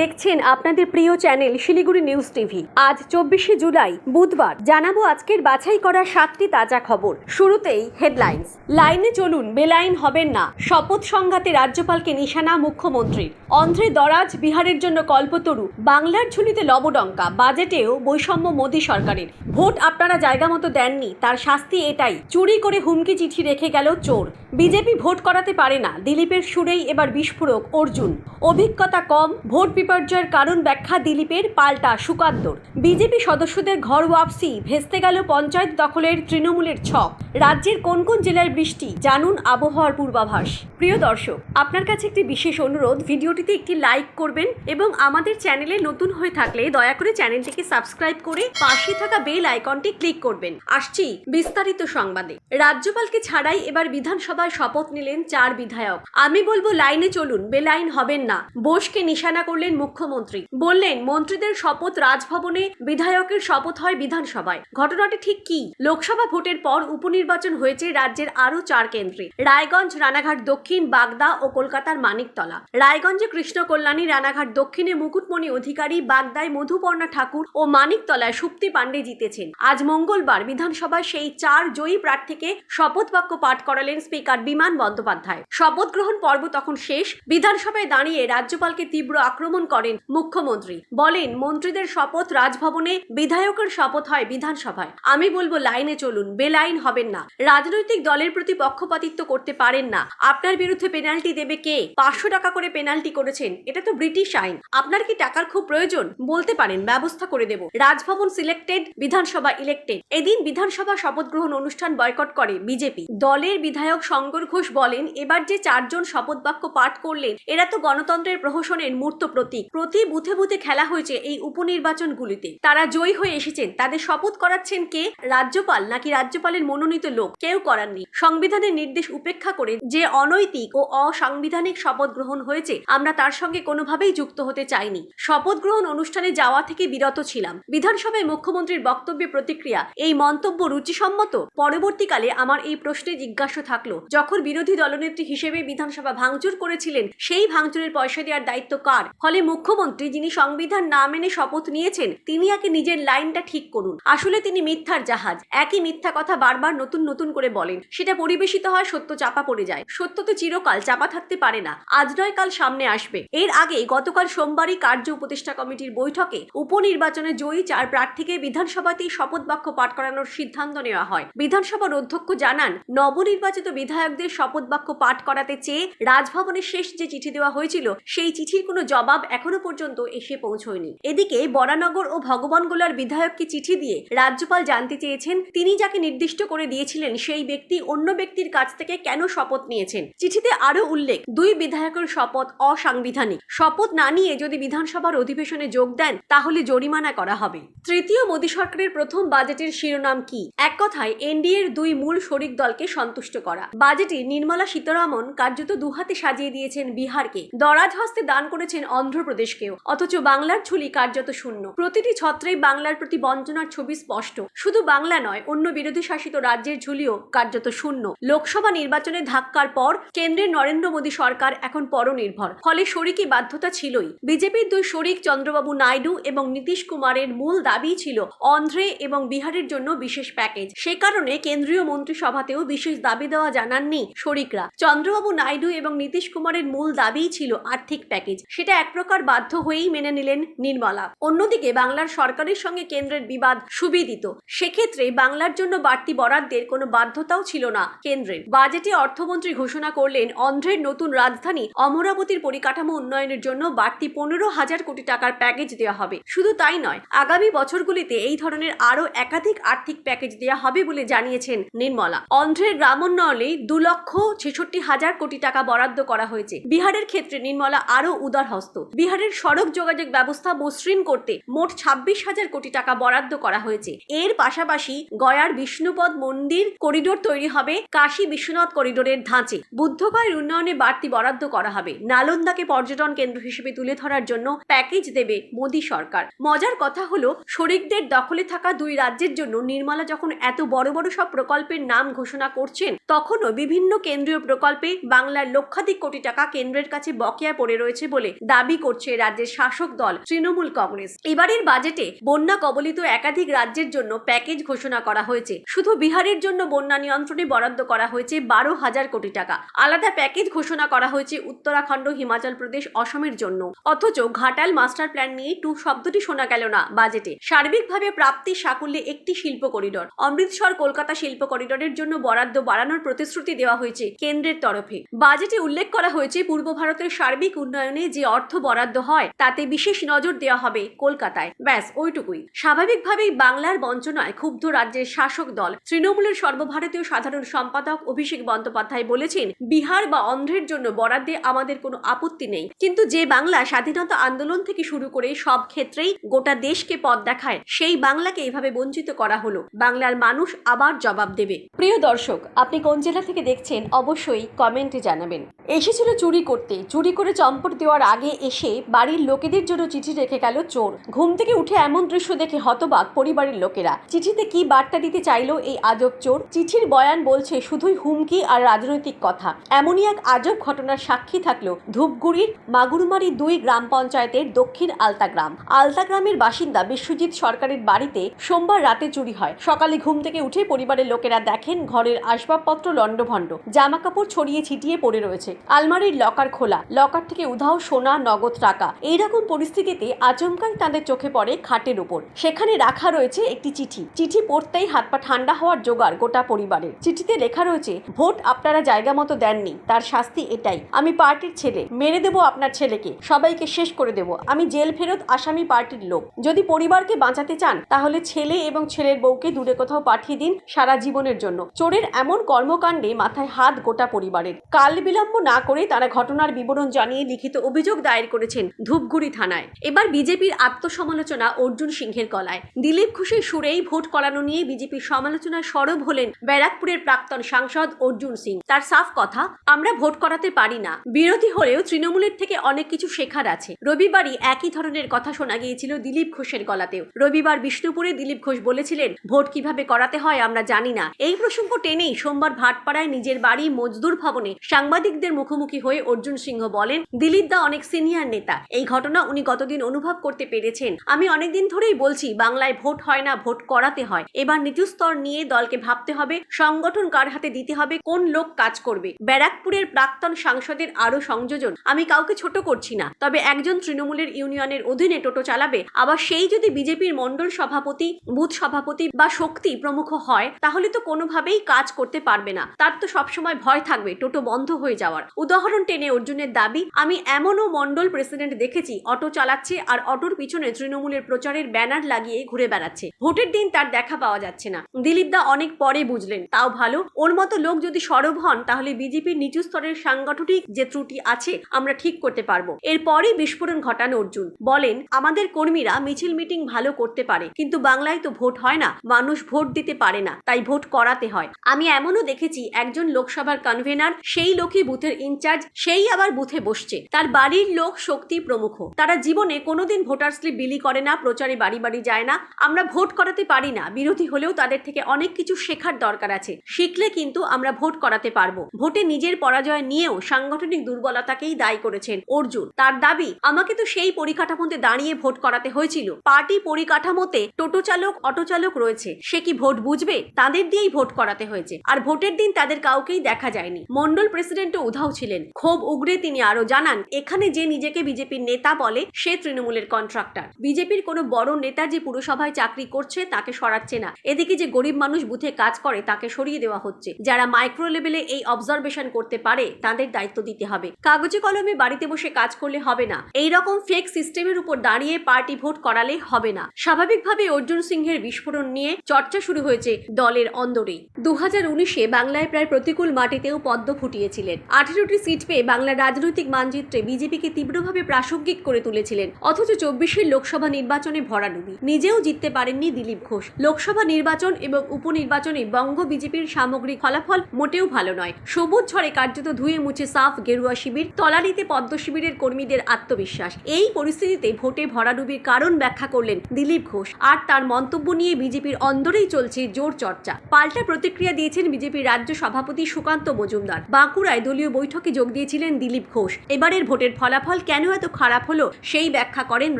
দেখছেন আপনাদের প্রিয় চ্যানেল শিলিগুড়ি নিউজ টিভি। আজ চব্বিশে জুলাই, বুধবার। জানাব আজকের বাছাই করা সাতটি তাজা খবর। শুরুতেই হেডলাইন্স লাইনে চলুন, বেলাইন হবেন না। শপথ সংঘাতে রাজ্যপালকে নিশানা মুখ্যমন্ত্রীর। অন্ধ্রে দরাজ বিহারের জন্য কল্পতরু। বাংলার ঝুলিতে লবডঙ্কা। বাজেটেও বৈষম্য মোদী সরকারের। ভোট আপনারা জায়গা মতো দেননি। তার শাস্তি এটাই। চুরি করে হুমকি চিঠি রেখে গেল চোর। বিজেপি ভোট করাতে পারে না। দিলীপের সুরেই এবার বিস্ফোরক অর্জুন। অভিজ্ঞতা কম, ভোট বিপর্যয়ের কারণ ব্যাখ্যা দিলীপের পাল্টা সুকান্তর। বিজেপি সদস্যদের ঘর ওয়াপসি, ভেস্তে গেল পঞ্চায়েত দখলের তৃণমূলের ছক। রাজ্যের কোন কোন জেলায় বৃষ্টি, জানুন আবহাওয়ার পূর্বাভাস। প্রিয় দর্শক, আপনার কাছে একটি বিশেষ অনুরোধ, ভিডিওটিতে একটি লাইক করবেন এবং আমাদের চ্যানেলে নতুন হয়ে থাকলে দয়া করে চ্যানেলটিকে সাবস্ক্রাইব করে পাশে থাকা বেল আইকনটি ক্লিক করবেন। আসছি বিস্তারিত সংবাদে। রাজ্যপালকে ছাড়াই এবার বিধানসভায় শপথ নিলেন চার বিধায়ক। আমি বলব লাইনে চলুন, বেলাইন হবেন না। বোসকে নিশানা করলেন মুখ্যমন্ত্রী। বললেন, মন্ত্রীদের শপথ রাজভবনে, বিধায়কের শপথ হয় বিধানসভায়। ঘটনাটি ঠিক কি? লোকসভা ভোটের পর উপনির্বাচন হয়েছে রাজ্যের আরও চার কেন্দ্রে। রায়গঞ্জ, রানাঘাট দক্ষিণ, বাগদা ও কলকাতার মানিকতলা। রায়গঞ্জে কৃষ্ণ কল্যাণী রানাঘাট দক্ষিণে মুকুটমণি অধিকারী, বাগদায় মধুপর্ণা ঠাকুর ও মানিকতলায় সুপ্তি পাণ্ডে জিতেছেন। আজ মঙ্গলবার বিধানসভায় সেই চার জয়ী প্রার্থীকে শপথ বাক্য পাঠ করালেন স্পিকার বিমান বন্দ্যোপাধ্যায়। শপথ গ্রহণ পর্ব তখন শেষ। বিধানসভায় দাঁড়িয়ে রাজ্যপালকে তীব্র আক্রমণ করেন মুখ্যমন্ত্রী। বলেন, মন্ত্রীদের শপথ রাজভবনে, বিধায়কের শপথ হয় বিধানসভায়। আমি বলব, লাইনে চলুন, বেলাইন হবেন না। রাজনৈতিক দলের প্রতি পক্ষপাতিত্ব করতে পারেন না। আপনার বিরুদ্ধে পেনাল্টি দেবে কে? পাঁচশো টাকা করে পেনাল্টি করেছেন, এটা তো ব্রিটিশ আইন। আপনার কি টাকার খুব প্রয়োজন? বলতে পারেন, ব্যবস্থা করে দেব। Raj Bhavan selected, Bidhan Sabha elected. এদিন বিধানসভা শপথ গ্রহণ অনুষ্ঠান বয়কট করে বিজেপি। দলের বিধায়ক শঙ্কর ঘোষ বলেন, এবার যে চারজন শপথ বাক্য পাঠ করলেন, এরা তো গণতন্ত্রের প্রহসনের মূর্ত প্রতীক। প্রতি বুথে বুথে খেলা হয়েছে এই উপনির্বাচনগুলিতে। তারা জয়ী হয়ে এসেছেন। তাদের শপথ করাচ্ছেন কে? রাজ্যপাল নাকি রাজ্যপালের মনোনীত লোক? কেউ করাননি সংবিধানের নির্দেশ উপেক্ষা করে যে অনৈতিক ও অসাংবিধানিক শপথ গ্রহণ হয়েছে, আমরা তার সঙ্গে কোনোভাবেই যুক্ত হতে চাইনি। শপথ গ্রহণ অনুষ্ঠানে যাওয়া থেকে বিরত ছিলাম। বিধানসভায় মুখ্যমন্ত্রীর বক্তব্যে প্রতিক্রিয়া, এই মন্তব্য রুচিসম্মত? পরবর্তীকালে আমার এই প্রশ্নে জিজ্ঞাসা থাকল, যখন বিরোধী দলনেত্রী হিসেবে বিধানসভা ভাঙচুর করেছিলেন, সেই ভাঙচুরের পয়সা দেওয়ার দায়িত্ব কার? ফলে মুখ্যমন্ত্রী যিনি সংবিধান না মেনে শপথ নিয়েছেন, তিনি আগে নিজের লাইনটা ঠিক করুন। আসলে তিনি মিথ্যার জাহাজ। একই মিথ্যা কথা বারবার নতুন নতুন করে বলেন। সেটা পরিবেশিত হয়, সত্য চাপা পড়ে যায়। সত্য তো চিরকাল, চাপা থাকতে পারে না। আজ নয়, কাল সামনে আসবে। এর আগে গতকাল সোমবারই কার্য উপদেষ্টা কমিটির বৈঠকে উপনির্বাচনে জয়ী চার প্রার্থীকে বিধানসভাতেই শপথ বাক্য পাঠ করানোর সিদ্ধান্ত নেওয়া হয়। বিধানসভার অধ্যক্ষ জানান, নবনির্বাচিত বিধায়কদের শপথ বাক্য পাঠ করাতে চেয়ে রাজভবনে শেষ যে চিঠি দেওয়া হয়েছিল, সেই চিঠির কোনো জবাব এখনও পর্যন্ত এসে পৌঁছয়নি। এদিকে বরানগর ও ভগবানগোলার বিধায়ককে চিঠি দিয়ে রাজ্যপাল জানতে চেয়েছেন, তিনি যাকে নির্দিষ্ট করে দিয়েছিলেন সেই ব্যক্তি অন্য ব্যক্তির কাছ থেকে কেন শপথ নিয়েছেন। চিঠিতে আরও উল্লেখ, দুই বিধায়কের শপথ অসাংবিধানিক। শপথ না নিয়ে যদি বিধানসভার অধিবেশনে যোগ দেন, তাহলে জরিমানা করা হবে। তৃতীয় মোদী সরকারের প্রথম বাজেটের শিরোনাম কি? এক কথায়, এনডিএর দুই মূল শরিক দলকে সন্তুষ্ট করা। বাজেটে নির্মলা সীতারামন কার্যত দুহাতে সাজিয়ে দিয়েছেন বিহারকে। দরাজ হস্তে দান করেছেন অন্ধ্রপ্রদেশকেও। অথচ বাংলার ঝুলি কার্যত শূন্য। প্রতিটি ছত্রেই বাংলার প্রতি বঞ্চনার ছবি স্পষ্ট। শুধু বাংলা নয়, অন্য বিরোধী শাসিত রাজ্যের ঝুলিও কার্যত শূন্য। লোকসভা নির্বাচনে ধাক্কার পর কেন্দ্রের নরেন্দ্র মোদী সরকার এখন পরনির্ভর। ফলে শরিকি বাধ্যতা ছিলই। বিজেপির দুই শরিক চন্দ্রবাবু নাইডু এবং নীতিশ কুমারের মূল দাবি ছিল অন্ধ্রে এবং বিহারের জন্য বিশেষ প্যাকেজ। সে কারণে কেন্দ্রীয় মন্ত্রিসভাতেও বিশেষ দাবি দেওয়া জানাননি শরিকরা। চন্দ্রবাবু নাইডু এবং নীতিশ কুমারের মূল দাবিই ছিল আর্থিক প্যাকেজ। সেটা এক প্রকার বাধ্য হয়েই মেনে নিলেন নির্মলা। অন্যদিকে বাংলার সরকারের সঙ্গে কেন্দ্রের বিবাদ সুবিদিত। সেক্ষেত্রে বাংলার জন্য বাড়তি বরাদ্দের কোনো বাধ্যতাও ছিল না কেন্দ্রের। বাজেটে অর্থমন্ত্রী ঘোষণা করলেন, অন্ধ্রের নতুন রাজধানী অমরাবতীর পরিকাঠামো উন্নয়নের জন্য বাড়তি পনেরো হাজার কোটি টাকার প্যাকেজ দেওয়া হবে। শুধু তাই নয়, আগামী বছরগুলিতে এই ধরনের আরও একাধিক আর্থিক প্যাকেজ দেওয়া হবে বলে জানিয়েছেন নির্মলা। অন্ধ্রের গ্রামোন্নয়নে দু লক্ষ ছেষট্টি হাজার কোটি টাকা বরাদ্দ করা হয়েছে। বিহারের ক্ষেত্রে নির্মলা আরও উদার হস্ত বিহারের সড়ক যোগাযোগ ব্যবস্থা মসৃণ করতে মোট ছাব্বিশ হাজার কোটি টাকা বরাদ্দ করা হয়েছে। এর পাশাপাশি গয়ার বিষ্ণুপদ মন্দির করিডোর তৈরি হবে কাশী বিশ্বনাথ করিডোরের ধাঁচে। বুদ্ধগয়ের উন্নয়নে বাড়তি বরাদ্দ করা হবে। নালন্দাকে পর্যটন কেন্দ্র হিসেবে তুলে ধরার জন্য প্যাকেজ দেবে মোদী সরকার। মজার কথা হলো, শরিকদের দখলে থাকা দুই রাজ্যের জন্য নির্মলা যখন এত বড় বড় সব প্রকল্পের নাম ঘোষণা করছেন, তখনও বিভিন্ন কেন্দ্রীয় প্রকল্পে বাংলার লক্ষাধিক কোটি টাকা কেন্দ্রের কাছে বকেয়া পড়ে রয়েছে বলে দাবি করছে রাজ্যের শাসক দল তৃণমূল কংগ্রেস। এবারের বাজেটে বন্যা কবলিত একাধিক রাজ্যের জন্য প্যাকেজ ঘোষণা করা হয়েছে। শুধু বিহারের জন্য বন্যা নিয়ন্ত্রণে বরাদ্দ করা হয়েছে বারো হাজার কোটি টাকা। আলাদা প্যাকেজ ঘোষণা করা হয়েছে উত্তরাখণ্ড, হিমাচল প্রদেশ, অসমের জন্য। অথচ ঘাটাল মাস্টার প্ল্যান নিয়ে টু শব্দটি শোনা গেল না বাজেটে। সার্বিকভাবে প্রাপ্তি সাকুল্যে একটি শিল্প করিডর। অমৃতসর, কলকাতা শিল্প করিডরের জন্য বরাদ্দ বাড়ানোর প্রতিশ্রুতি দেওয়া হয়েছে কেন্দ্রের তরফে। বাজেটে উল্লেখ করা হয়েছে পূর্ব ভারতের সার্বিক উন্নয়নে যে অর্থ বরাদ্দ হয়, তাতে বিশেষ নজর দেওয়া হবে কলকাতায়। ব্যাস, ওইটুকুই। স্বাভাবিকভাবেই বাংলার বঞ্চনায় ক্ষুব্ধ রাজ্যের শাসক দল তৃণমূলের সর্বভারতীয় সাধারণ সম্পাদক অভিষেক বন্দ্যোপাধ্যায় বলেছেন, বিহার বা অন্ধ্রের জন্য বরাদ্দে আমাদের কোনো আপত্তি নেই। কিন্তু যে বাংলা স্বাধীনতা আন্দোলন থেকে শুরু করে সব ক্ষেত্রেই গোটা দেশকে পথ দেখায়, সেই বাংলাকে এভাবে বঞ্চিত করা হলো। বাংলার মানুষ আবার জবাব দেবে। প্রিয় দর্শক, আপনি কোন জেলা থেকে দেখছেন অবশ্যই কমেন্টে জানাবেন। এসেছিল চুরি করতে। চুরি করে চম্পট দেওয়ার আগে এসে বাড়ির লোকেদের জন্য চিঠি রেখে গেল চোর। ঘুম থেকে উঠে এমন দৃশ্য দেখে হতবাক পরিবারের লোকেরা। চিঠিতে কি বার্তা দিতে চাইলো এই আজব চোর? চিঠির বয়ান বলছে, শুধুই হুমকি আর রাজনৈতিক কথা। এমনই এক আজব ঘটনার সাক্ষী থাকল ধূপগুড়ির মাগুরমারি দুই গ্রাম পঞ্চায়েতের দক্ষিণ আলতা গ্রাম। আলতা গ্রামের বাসিন্দা বিশ্বজিৎ সরকারের বাড়িতে সোমবার রাতে চুরি হয়। সকালে ঘুম থেকে উঠে পরিবারের লোকেরা দেখেন ঘরের আসবাবপত্র লণ্ডভণ্ড। জামা কাপড় ছড়িয়ে ছিটিয়ে পড়ে রয়েছে। আলমারির লকার খোলা। লকার থেকে উধাও সোনা, নগদ টাকা। এইরকম পরিস্থিতিতে আচমকাই তাদের চোখে পড়ে খাটের উপর। সেখানে রাখা রয়েছে একটি চিঠি। চিঠি পড়তেই হাত পা ঠান্ডা হওয়ার জোগাড় গোটা পরিবারের। চিঠিতে লেখা রয়েছে, ভোট আপনারা জায়গা মতো দেননি। তার শাস্তি এটাই। আমি পার্টির ছেলে। মেরে দেবো আপনার ছেলেকে। সবাইকে শেষ করে দেব। আমি জেল ফেরত আসামি পার্টির লোক। যদি পরিবারকে বাঁচাতে চান, তাহলে ছেলে এবং ছেলের বউকে দূরে কোথাও পাঠিয়ে দিন সারা জীবনের জন্য। চোরের এমন কর্মকাণ্ডে মাথায় হাত গোটা পরিবারের। কাল বিলম্ব না করে তারা ঘটনার বিবরণ জানিয়ে লিখিত অভিযোগ দায়ের করেছেন ধূপগুড়ি থানায়। এবার বিজেপির আত্মসমালোচনা অর্জুন সিংহের গলায়। দিলীপ ঘোষের সুরেই ভোট করানো নিয়ে বিজেপির সমালোচনায় সরব হলেন ব্যারাকপুরের প্রাক্তন সাংসদ অর্জুন সিং। তার সাফ কথা, আমরা ভোট করাতে পারি না। বিরোধী হলেও তৃণমূলের থেকে অনেক কিছু শেখার আছে। রবিবারই একই ধরনের কথা শোনা গিয়েছিল দিলীপ ঘোষের গলাতেও। রবিবার বিষ্ণুপুরে দিলীপ ঘোষ বলেছিলেন, ভোট কীভাবে করাতে হয় আমরা জানি না। এই প্রসঙ্গ টেনেই সোমবার ভাটপাড়ায় নিজের বাড়ি মজদুর ভবনে সাংবাদিকদের মুখোমুখি হয়ে অর্জুন সিংহ বলেন, দিলীপ দা অনেক সিনিয়র নেতা। এই ঘটনা উনি গতদিন অনুভব করতে পেরেছেন, আমি অনেকদিন ধরেই বলছি, বাংলায় ভোট হয় না, ভোট করাতে হয়। এবার নিচু স্তর নিয়ে দলকে ভাবতে হবে, সংগঠন কার হাতে দিতে হবে, কোন লোক কাজ করবে। ব্যারাকপুরের প্রাক্তন সাংসদের আরও সংযোজন, আমি কাউকে ছোট করছি না। তবে একজন তৃণমূলের ইউনিয়নের অধীনে টোটো চালাবে, আবার সেই যদি বিজেপির মন্ডল সভাপতি, বুথ সভাপতি বা শক্তি প্রমুখ হয়, তাহলে তো কোনোভাবেই কাজ করতে পারবে না। তার তো সবসময় ভয় থাকবে, টোটো বন্ধ হয়ে যাওয়ার। উদাহরণ টেনে অর্জুনের দাবি, আমি এমনও মন্ডল প্রেসিডেন্ট দেখেছি অটো চালাচ্ছে আর অটোর পিছনে তৃণমূলের প্রচারের ব্যানার লাগিয়ে ঘুরে বেড়াচ্ছে। ভোটের দিন তার দেখা পাওয়া যাচ্ছে না। দিলীপ দা অনেক পরে বুঝলেন, তাও ভালো। ওর মতো লোক যদি সরব হন, তাহলে বিজেপির নিচু স্তরের সাংগঠনিক যে ত্রুটি আছে, আমরা ঠিক করতে পারব। এরপরই বিস্ফোরণ ঘটান অর্জুন। বলেন, আমাদের কর্মীরা মিছিল মিটিং ভালো করতে পারে, কিন্তু বাংলায় তো ভোট হয় না। মানুষ ভোট দিতে পারে না, তাই ভোট করাতে হয়। আমি এমনও দেখেছি, একজন লোকসভার কনভেনার সেই লোকই বুথের ইনচার্জ সেই আবার বুথে বসছে। তার বাড়ির লোক শক্তি প্রমুখ। তারা জীবনে কোনোদিন ভোটার স্লিপ বিলি করে না, প্রচারে বাড়ি বাড়ি যায় না। আমরা ভোট করাতে পারি না, বিরোধী হলেও তাদের থেকে অনেক কিছু শেখার দরকার আছে। শিখলে কিন্তু আমরা ভোট করাতে পারব। ভোটে নিজের পরাজয় নিয়েও সাংগঠনিক দুর্বলতাকেই দায়ী করেছেন অর্জুন। তার দাবি, আমাকে তো সেই পরিকাঠামোতে দাঁড়িয়ে ভোট করাতে হয়েছিল। পার্টি পরিকাঠামোতে টোটো চালক, অটো চালক রয়েছে। সে কি ভোট বুঝবে? তাদের দিয়েই ভোট করাতে হয়েছে। আর ভোটের দিন তাদের কাউকেই দেখা যায়নি। মন্ডল প্রেসিডেন্টও উধাও ছিলেন। ক্ষোভ উগরে তিনি আরও জানান, এখানে যে নিজেকে বিজেপির নেতা বলে সে তৃণমূলের কন্ট্রাক্টর বিজেপির কোনো বড় নেতা যে পুরসভায় চাকরি করছে তাকে সরাচ্ছে না। এদিকে যে গরিব মানুষ বুথে কাজ করে তাকে সরিয়ে দেওয়া হচ্ছে। যারা মাইক্রো লেভেলে এই অবজারভেশন করতে পারে তাদের দায়িত্ব দিতে হবে। কাগজে কলমে বাড়িতে বসে কাজ করলে হবে না। এই রকম ফেক সিস্টেমের উপর দাঁড়িয়ে পার্টি ভোট করালে হবে না। স্বাভাবিকভাবে অর্জুন সিংহের বিস্ফোরণ নিয়ে চর্চা শুরু হয়েছে দলের অন্দরেই। দু হাজার উনিশে বাংলায় প্রায় প্রতিকূল মাটিতেও পদ্ম ফুটিয়েছিলেন। আঠেরোটি সিট পেয়ে বাংলার রাজনৈতিক মানচিত্রে বিজেপিকে তীব্রভাবে প্রাসঙ্গিক করে তুলেছিলেন। অথচ চব্বিশের লোকসভা নির্বাচনে ভরাডুবি। নিজেও জিততে পারেননি দিলীপ ঘোষ। লোকসভা নির্বাচন এবং উপনির্বাচনে বঙ্গ বিজেপির সামগ্রিক ফলাফল মোটেও ভালো নয়। সবুজ ঝড়ে কার্যত ধুয়ে মুছে সাফ গেরুয়া শিবির, তলানিতে পদ্ম শিবিরের কর্মীদের আত্মবিশ্বাস। এই পরিস্থিতিতে ভোটে ভরাডুবির কারণ ব্যাখ্যা করলেন দিলীপ ঘোষ। আর তার মন্তব্য নিয়ে বিজেপির অন্দরেই চলছে জোর চর্চা। পাল্টা প্রতিক্রিয়া দিয়েছেন বিজেপির রাজ্য সভাপতি সুকান্ত মজুমদার। বাঁকুড়ায় দলীয় বৈঠকে যোগ দিয়েছিলেন দিলীপ ঘোষ। এবারের ভোটের ফলাফল কেমন কেন এত খারাপ হলো সেই ব্যাখ্যা করেন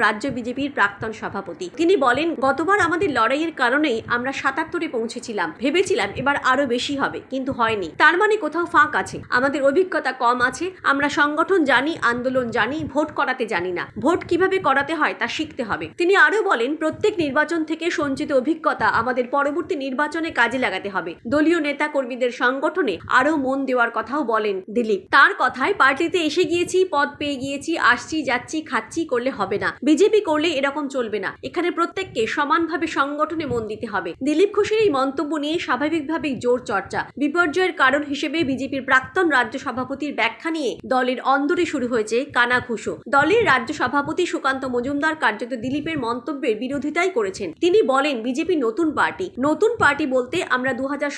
রাজ্য বিজেপির প্রাক্তন সভাপতি। তিনি বলেন, গতবার আমাদের লড়াইয়ের কারণেই আমরা সাতাত্তরে পৌঁছেছিলাম, ভেবেছিলাম এবার আরও বেশি হবে, কিন্তু হয়নি। তার মানে কোথাও ফাঁক আছে। আমাদের অভিজ্ঞতা কম আছে, আমরা সংগঠন জানি, আন্দোলন জানি, ভোট করাতে জানি না। ভোট কীভাবে করাতে হয় তা শিখতে হবে। তিনি আরও বলেন, প্রত্যেক নির্বাচন থেকে সঞ্চিত অভিজ্ঞতা আমাদের পরবর্তী নির্বাচনে কাজে লাগাতে হবে। দলীয় নেতা কর্মীদের সংগঠনে আরও মন দেওয়ার কথাও বলেন দিলীপ। তার কথায় পার্টিতে এসে গিয়েছি, পদ পেয়ে গিয়েছি আসছি, যাচ্ছি, খাচ্ছি, করলে হবে না। বিজেপি করলে এরকম চলবে না। এখানে প্রত্যেককে সমানভাবে সংগঠনে মন দিতে হবে। দিলীপ ঘোষের এই মন্তব্য নিয়ে স্বাভাবিকভাবেই জোর চর্চা। বিপর্যয়ের কারণ হিসেবে বিজেপির প্রাক্তন রাজ্য সভাপতির ব্যাখ্যা নিয়ে দলের অন্দরে শুরু হয়েছে কানাঘুষো দলের রাজ্য সভাপতি সুকান্ত মজুমদার কার্যত দিলীপের মন্তব্যের বিরোধিতাই করেছেন। তিনি বলেন, বিজেপি নতুন পার্টি। নতুন পার্টি বলতে আমরা দু হাজার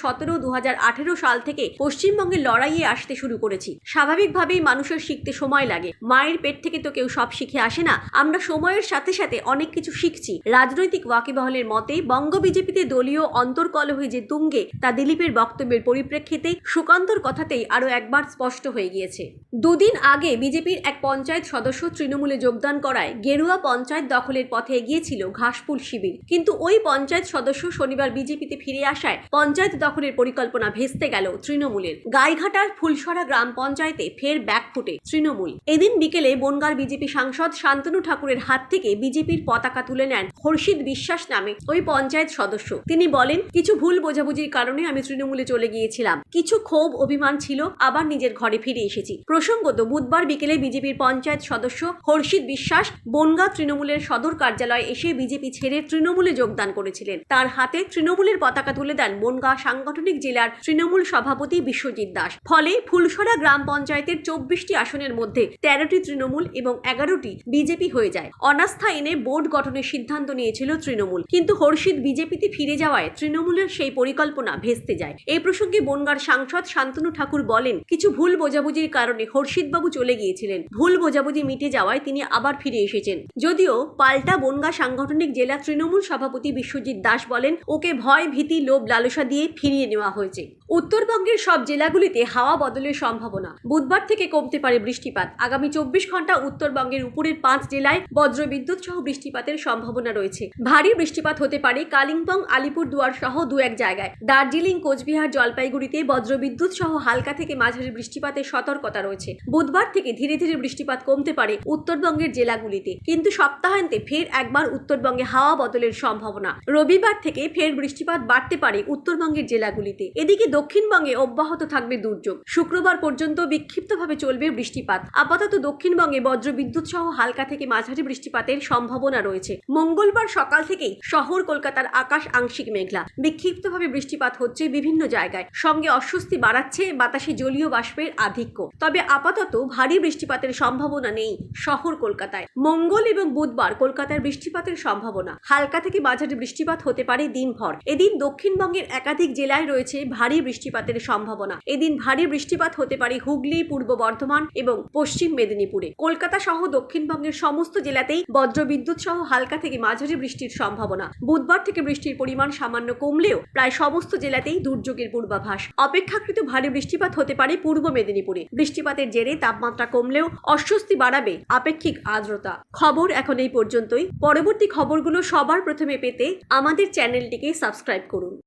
সাল থেকে পশ্চিমবঙ্গে লড়াইয়ে আসতে শুরু করেছি। স্বাভাবিকভাবেই মানুষের শিখতে সময় লাগে। মায়ের পেট থেকে তো কেউ সব শিখে আসে না। আমরা সময়ের সাথে সাথে অনেক কিছু শিখছি। রাজনৈতিক ওয়াকিবহলের মতে, বঙ্গ বিজেপিতে দলীয় অন্তর্কলহে যে তুঙ্গে, তা দিলীপের বক্তব্যের পরিপ্রেক্ষিতে সুকান্তর কথাতেই আরও একবার স্পষ্ট হয়ে গিয়েছে। দুদিন আগে বিজেপির এক পঞ্চায়েত সদস্য তৃণমূলে যোগদান করায় গেরুয়া পঞ্চায়েত দখলের পথে এগিয়েছিল ঘাসফুল শিবির। কিন্তু ওই পঞ্চায়েত সদস্য শনিবার বিজেপিতে ফিরে আসায় পঞ্চায়েত দখলের পরিকল্পনা ভেস্তে গেল তৃণমূলের। গাইঘাটার ফুলসরা গ্রাম পঞ্চায়েতে ফের ব্যাক ফুটে তৃণমূল। এদিন বিকেলে বনগার বিজেপি সাংসদ শান্তনু ঠাকুরের হাত থেকে বিজেপির পতাকা তুলে নেন হর্ষিত বিশ্বাস নামে ওই পঞ্চায়েত সদস্য। তিনি বলেন, কিছু ভুল বোঝাবুঝির কারণে আমি তৃণমূলে চলে গিয়েছিলাম। কিছু ক্ষোভ, অভিমান ছিল, আবার নিজের ঘরে ফিরে এসেছি। প্রসঙ্গত বুধবার বিকেলে বিজেপির পঞ্চায়েত সদস্য হর্ষিত বিশ্বাস বনগা তৃণমূলের সদর কার্যালয়ে এসে বিজেপি ছেড়ে তৃণমূলে যোগদান করেছিলেন। তার হাতে তৃণমূলের পতাকা তুলে দেন বনগা সাংগঠনিক জেলার তৃণমূল সভাপতি বিশ্বজিৎ দাস। ফলে ফুলসরা গ্রাম পঞ্চায়েতের চব্বিশটি আসনের মধ্যে তেরোটি তৃণমূল এবং এগারোটি বিজেপি হয়ে যায়। অনাস্থা এনে বোর্ড গঠনের সিদ্ধান্ত নিয়েছিল তৃণমূল। কিন্তু হর্ষিত বিজেপিতে ফিরে যাওয়ায় তৃণমূলের সেই পরিকল্পনা ভেস্তে যায়। এই প্রসঙ্গে বনগার সাংসদ শান্তনু ঠাকুর বলেন, কিছু ভুল বোঝাবুঝির কারণে হর্ষিতবাবু চলে গিয়েছিলেন। ভুল বোঝাবুঝি মিটে যাওয়ায় তিনি আবার ফিরে এসেছেন। যদিও পাল্টা বনগা সাংগঠনিক জেলা তৃণমূল সভাপতি বিশ্বজিৎ দাস বলেন, ওকে ভয়, ভীতি, লোভ, লালসা দিয়ে ফিরিয়ে নেওয়া হয়েছে। উত্তরবঙ্গের সব জেলাগুলিতে হাওয়া বদলের সম্ভাবনা। বুধবার থেকে কমতে পারে বৃষ্টিপাত। আগামী চব্বিশ ঘণ্টা উত্তরবঙ্গের উপরের পাঁচ জেলায় বজ্রবিদ্যুৎ সহ বৃষ্টিপাতের সম্ভাবনা রয়েছে। ভারী বৃষ্টিপাত হতে পারে কালিম্পং, আলিপুরদুয়ার সহ দু এক জায়গায়। দার্জিলিং, কোচবিহার, জলপাইগুড়িতে বজ্রবিদ্যুৎ সহ হালকা থেকে মাঝারি বৃষ্টিপাতের সতর্কতা রয়েছে। বুধবার থেকে ধীরে ধীরে বৃষ্টিপাত কমতে পারে উত্তরবঙ্গের জেলাগুলিতে। কিন্তু সপ্তাহান্তে ফের একবার উত্তরবঙ্গে হাওয়া বদলের সম্ভাবনা। রবিবার থেকে ফের বৃষ্টিপাত বাড়তে পারে উত্তরবঙ্গের জেলাগুলিতে। এদিকে দক্ষিণবঙ্গে অব্যাহত থাকবে দুর্যোগ। শুক্রবার পর্যন্ত বিক্ষিপ্তভাবে চলবে বৃষ্টিপাত। আপাতত দক্ষিণবঙ্গে বজ্রবিদ্যুৎ সহ হালকা থেকে মাঝারি বৃষ্টিপাতের সম্ভাবনা রয়েছে। মঙ্গলবার সকাল থেকেই শহর কলকাতার আকাশ আংশিক মেঘলা। বিক্ষিপ্তভাবে বৃষ্টিপাত হচ্ছে বিভিন্ন জায়গায়। সঙ্গে অস্বস্তি বাড়াচ্ছে বাতাসে জলীয় বাষ্পের আধিক্য। তবে আপাতত ভারী বৃষ্টিপাতের সম্ভাবনা নেই শহর কলকাতায়। মঙ্গল এবং বুধবার কলকাতার বৃষ্টিপাতের সম্ভাবনা। হালকা থেকে মাঝারি বৃষ্টিপাত হতে পারে দিনভর। এদিন দক্ষিণবঙ্গের একাধিক জেলায় রয়েছে ভারী বৃষ্টিপাতের সম্ভাবনা। এদিন ভারী বৃষ্টিপাত হতে পারে হুগলি, পূর্ব বর্ধমান এবং পশ্চিম মেদিনীপুরে। কলকাতা সহ দক্ষিণবঙ্গের সমস্ত জেলাতেই বজ্রবিদ্যুৎ সহ হালকা থেকে মাঝারি বৃষ্টির সম্ভাবনা। বুধবার থেকে বৃষ্টির পরিমাণ সামান্য কমলেও প্রায় সমস্ত জেলাতেই দুর্যোগের পূর্বাভাস। অপেক্ষাকৃত ভারী বৃষ্টিপাত হতে পারে পূর্ব মেদিনীপুরে। বৃষ্টিপাতের জেরে তাপমাত্রা কমলেও অস্বস্তি বাড়াবে আপেক্ষিক আর্দ্রতা। খবর এখন এই পর্যন্তই। পরবর্তী খবরগুলো সবার প্রথমে পেতে আমাদের চ্যানেলটিকে সাবস্ক্রাইব করুন।